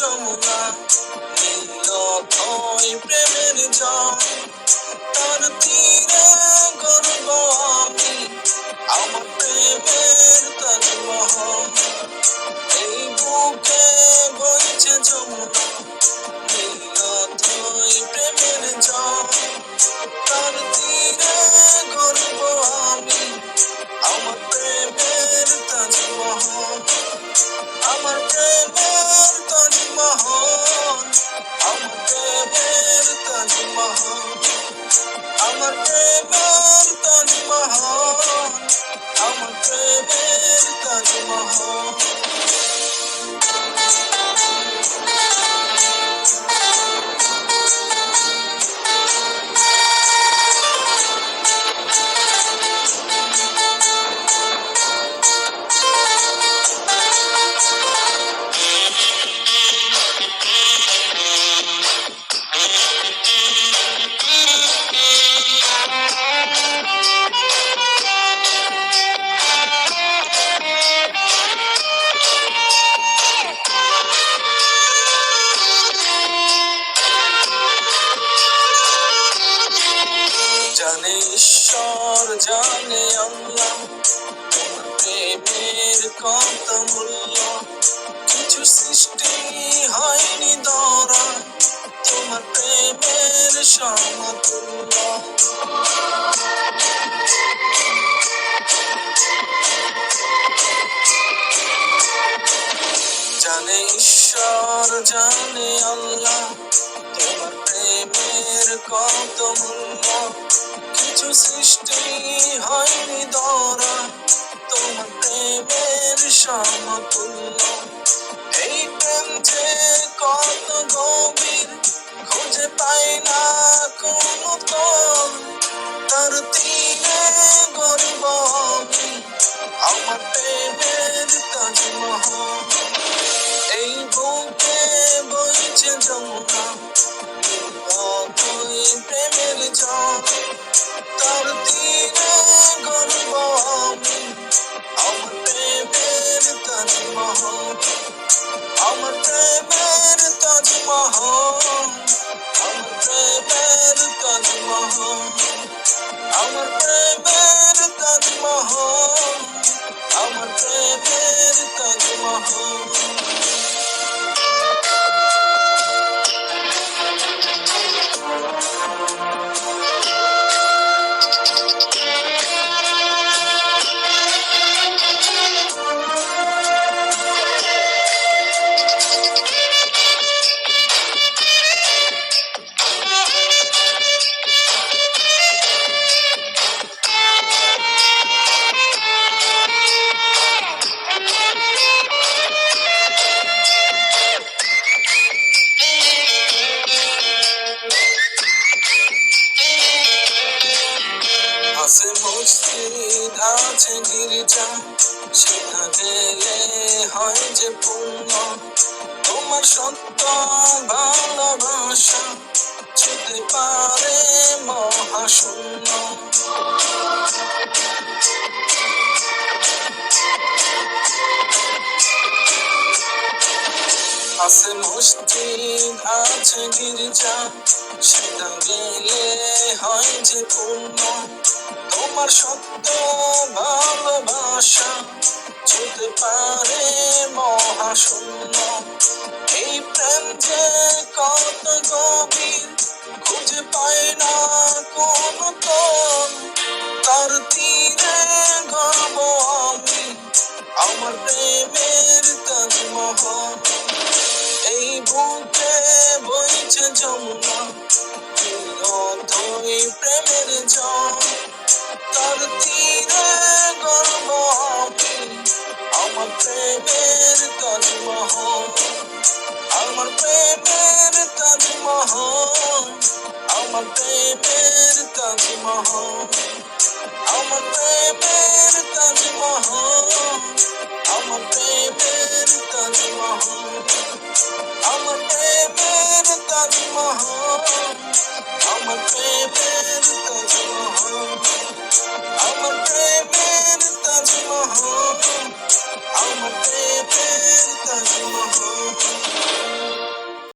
don't. জানে ঈশ্বর জানে আল্লাহ প্রেমের কত মূল্য। কিছু সৃষ্টি হয়নি দরা তোমার প্রেমের সমতুল্য। কত মূল্য কিছু সৃষ্টি হয়নি ধরা তোমার প্রেমের সমতুল্য, এই প্রেম যে কত গভীর, খুঁজে পাই না কোনো তার। তীরে গরিব আমার অথই প্রেমের জল তার তীরে গর্ব আমি আমার প্রেমের তাজমহল আমার প্রেমের তাজমহল আমার প্রেমের তাজমহল আমার প্রেমের তাজমহল আমার প্রেমের গির্জা সেটা গেলে হয় যে পূর্ণ। তোমার সত্য ভালোবাসা ছুতে পারে মহাশূন্য। আছে মসজিদ, আছে গির্জা, সেটা গেলে হয় যে পূর্ণ। তোমার সত্য ভালোবাসা যেতে পারে মহাশূন্য। এই প্রেম যে কত গভীর, খুঁজে পায় না কোন তীরে তাজমহল আমার